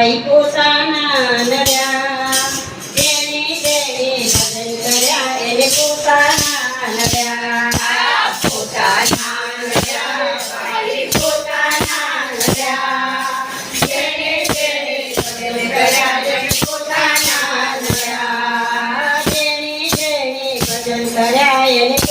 આપ્યો સાના નર્યા જેને જેને ભજન કર્યા એને પોતાના નર્યા પોતાના Yeah.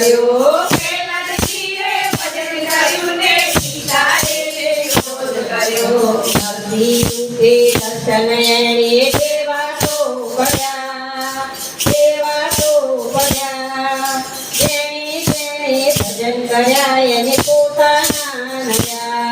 કર્યો દર્શન દેવા તો પડ્યા દેવા તો પડ્યા જેની જેની ભજન કર્યા એને પોતાના નયા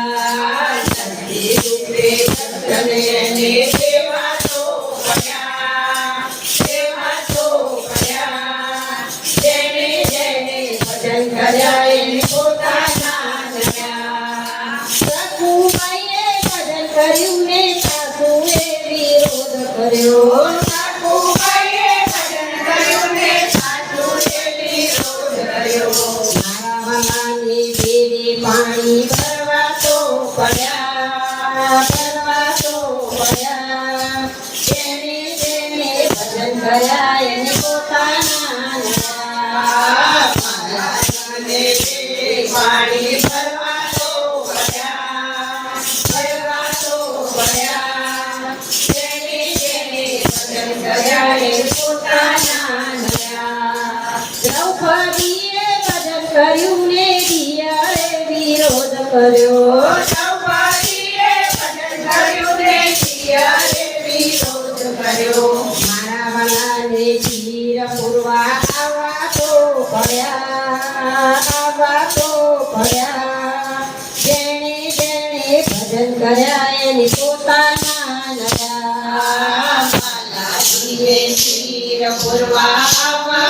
કર્યું ને દિયા વિરોધ કર્યો શિવાયની પોતાના નયા માલા જીવે શિર પૂર્વા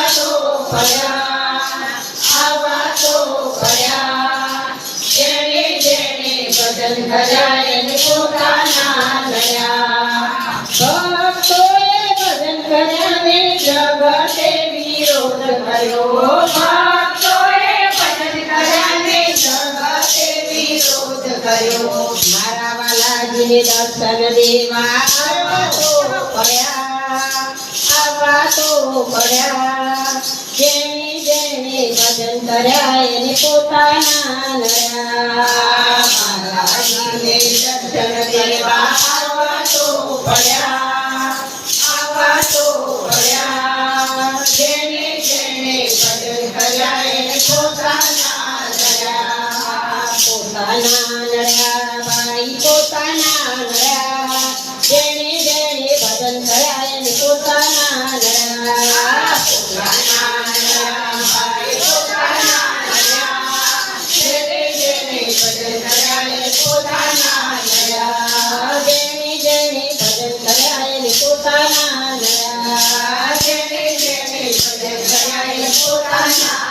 તો ફર્યા આવવા તો ફર્યા જેને જેને બદલ ધરાયને પોતાના નયા ભક્તોએ ભજન કર્યાને જગતે વિરોધ કર્યો ભક્તોએ ભજન કર્યાને જગતે વિરોધ કર્યો અગ્નિ દર્શન દેવા અવાસો પડ્યા અવાસો પડ્યા જેણે જેણે ભજન કર્યા એને પોતાના નયા. અગ્નિ દર્શન દેવા અવાસો પડ્યા અવાસો ભજન પોતાના Russia.